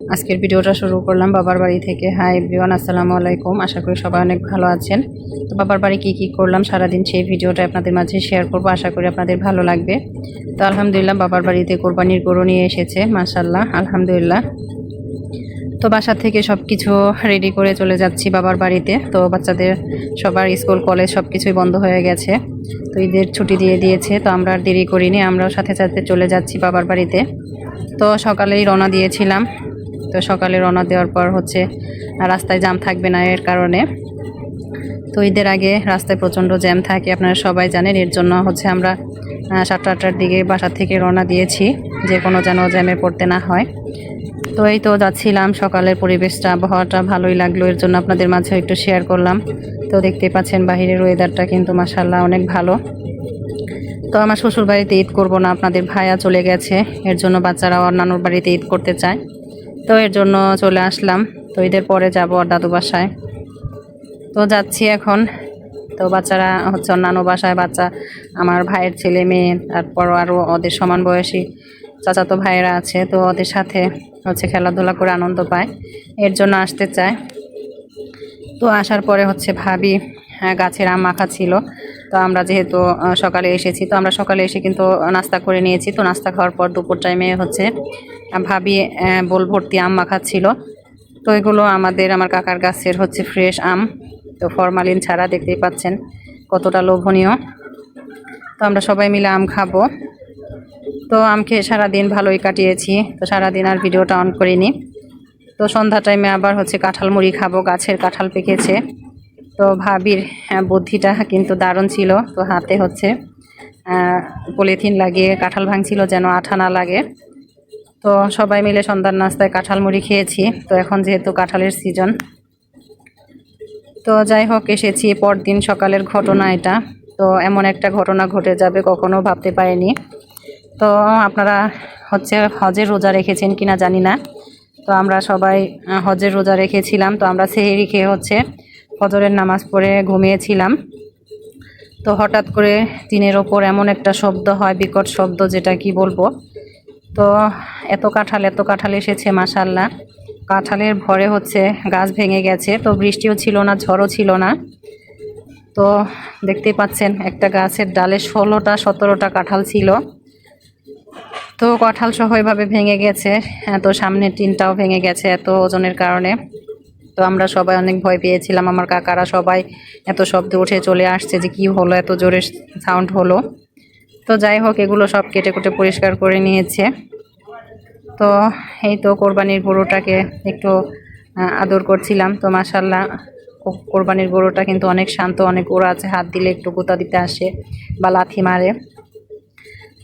আজকের ভিডিওটা শুরু করলাম বাবার বাড়ি থেকে। হাই এভরিওয়ান আসসালামু আলাইকুম। আশা করি সবাই অনেক ভালো আছেন। তো বাবার বাড়ি কী কী করলাম সারাদিন সেই ভিডিওটা আপনাদের মাঝে শেয়ার করব। আশা করি আপনাদের ভালো লাগবে। তো আলহামদুলিল্লাহ বাবার বাড়িতে কোরবানির গরু নিয়ে এসেছে মাশাল্লাহ আলহামদুলিল্লাহ। তো বাসা থেকে সব কিছু রেডি করে চলে যাচ্ছি বাবার বাড়িতে। তো বাচ্চাদের সবার স্কুল, কলেজ সব কিছুই বন্ধ হয়ে গেছে। তো ঈদের ছুটি দিয়ে দিয়েছে, তো আমরা আর দেরি করিনি। আমরাও সাথে সাথে চলে যাচ্ছি বাবার বাড়িতে। তো সকালেই রওনা দিয়েছিলাম। তো সকালে রওনা দেওয়ার পর হচ্ছে রাস্তায় জাম থাকবে না এর কারণে। তো ঈদের আগে রাস্তায় প্রচণ্ড জ্যাম থাকে, আপনারা সবাই জানেন। এর জন্য হচ্ছে আমরা সাতটা আটটার দিকে বাসা থেকে রওনা দিয়েছি, যে কোনো যেন জ্যামে পড়তে না হয়। তো এই তো যাচ্ছিলাম, সকালের পরিবেশটা, আবহাওয়াটা ভালোই লাগল, এর জন্য আপনাদের মাঝে একটু শেয়ার করলাম। তো দেখতে পাচ্ছেন বাহিরের ওয়েদারটা কিন্তু মাসাল্লাহ অনেক ভালো। তো আমার শ্বশুর বাড়িতে ঈদ করব না, আপনাদের ভাইয়া চলে গেছে, এর জন্য বাচ্চারা নানুর বাড়িতে ঈদ করতে চায়। তো এর জন্য চলে আসলাম। তো ঈদের পরে যাব ওর দাদু বাসায়। তো যাচ্ছি এখন। তো বাচ্চারা হচ্ছে অন্যান্য বাসায় বাচ্চা আমার ভাইয়ের ছেলে মেয়ে তারপর আরও ওদের সমান বয়সী চাচাতো ভাইয়েরা আছে। তো ওদের সাথে হচ্ছে খেলাধুলা করে আনন্দ পায়। এর জন্য আসতে চায়। তো আসার পরে হচ্ছে ভাবি হ্যাঁ, গাছের আম মাখা ছিল। তো আমরা যেহেতু সকালে এসেছি, তো আমরা সকালে এসে কিন্তু নাস্তা করে নিয়েছি। তো নাস্তা খাওয়ার পর দুপুর টাইমে হচ্ছে ভাবি বোল ভর্তি আম মাখা ছিল তো এগুলো আমাদের, আমার কাকার গাছের হচ্ছে ফ্রেশ আম। তো ফরমালিন ছাড়া দেখতেই পাচ্ছেন কতটা লোভনীয়। তো আমরা সবাই মিলে আম খাব। তো আম খেয়ে সারাদিন ভালোই কাটিয়েছি। তো সারাদিন আর ভিডিওটা অন করিনি। তো সন্ধ্যা টাইমে আবার হচ্ছে কাঁঠাল মুড়ি খাব, গাছের কাঁঠাল পেকেছে। তো ভাবির বুদ্ধিটা কিন্তু দারুণ ছিল। তো হাতে হচ্ছে পলিথিন লাগিয়ে কাঁঠাল ভাঙছিল যেন আঠা না লাগে। তো সবাই মিলে সন্ধ্যার নাস্তায় কাঁঠাল মুড়ি খেয়েছি। তো এখন যেহেতু কাঁঠালের সিজন তো যাই হোক, এসেছি পরদিন সকালের ঘটনা এটা। তো এমন একটা ঘটনা ঘটে যাবে কখনো ভাবতে পারিনি। তো আপনারা হচ্ছে হজের রোজা রেখেছেন কিনা জানি না। তো আমরা সবাই হজের রোজা রেখেছিলাম। তো আমরা সেহেরি খেয়ে হচ্ছে ফজরের নামাজ পড়ে ঘুমিয়েছিলাম। তো হঠাৎ করে টিনের ওপর এমন একটা শব্দ হয় বিকট শব্দ যেটা কি বলব? তো এত কাঁঠাল এত কাঁঠাল এসেছে মাসাল্লাহ কাঁঠালের ভরে হচ্ছে গাছ ভেঙে গেছে তো বৃষ্টিও ছিল না ঝড়ও ছিল না। তো দেখতেই পাচ্ছেন একটা গাছের ডালে ষোলোটা সতেরোটা কাঁঠাল ছিল। তো কাঁঠাল সহ এভাবে ভেঙে গেছে হ্যাঁ, তো সামনের টিনটাও ভেঙে গেছে এত ওজনের কারণে। তো আমরা সবাই অনেক ভয় পেয়েছিলাম, আমার কাকারা সবাই এত শব্দ উঠে চলে আসছে যে কি হলো, এত জোরে সাউন্ড হলো। তো যাই হোক, এগুলো সব কেটে কুটে পরিষ্কার করে নিয়েছে। তো এই তো কোরবানির গরুটাকে একটু আদর করছিলাম। তো মাসাল্লাহ কোরবানির গরুটা কিন্তু অনেক শান্ত, অনেক ওরা আছে, হাত দিলে একটু গোতা দিতে আসে বা লাথি মারে।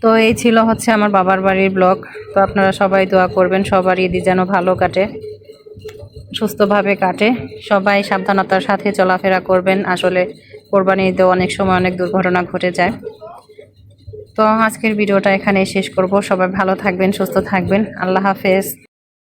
তো এই ছিল হচ্ছে আমার বাবার বাড়ির ব্লগ। তো আপনারা সবাই দোয়া করবেন সবার ঈদি যেন ভালো কাটে। সুস্থভাবে কাটে। সবাই সাবধানতার সাথে চলাফেরা করবেন। আসলে কোরবানি ঈদে অনেক সময় অনেক দুর্ঘটনা ঘটে যায়। তো আজকের ভিডিওটা এখানে শেষ করব। সবাই ভালো থাকবেন, সুস্থ থাকবেন। আল্লাহ হাফেজ।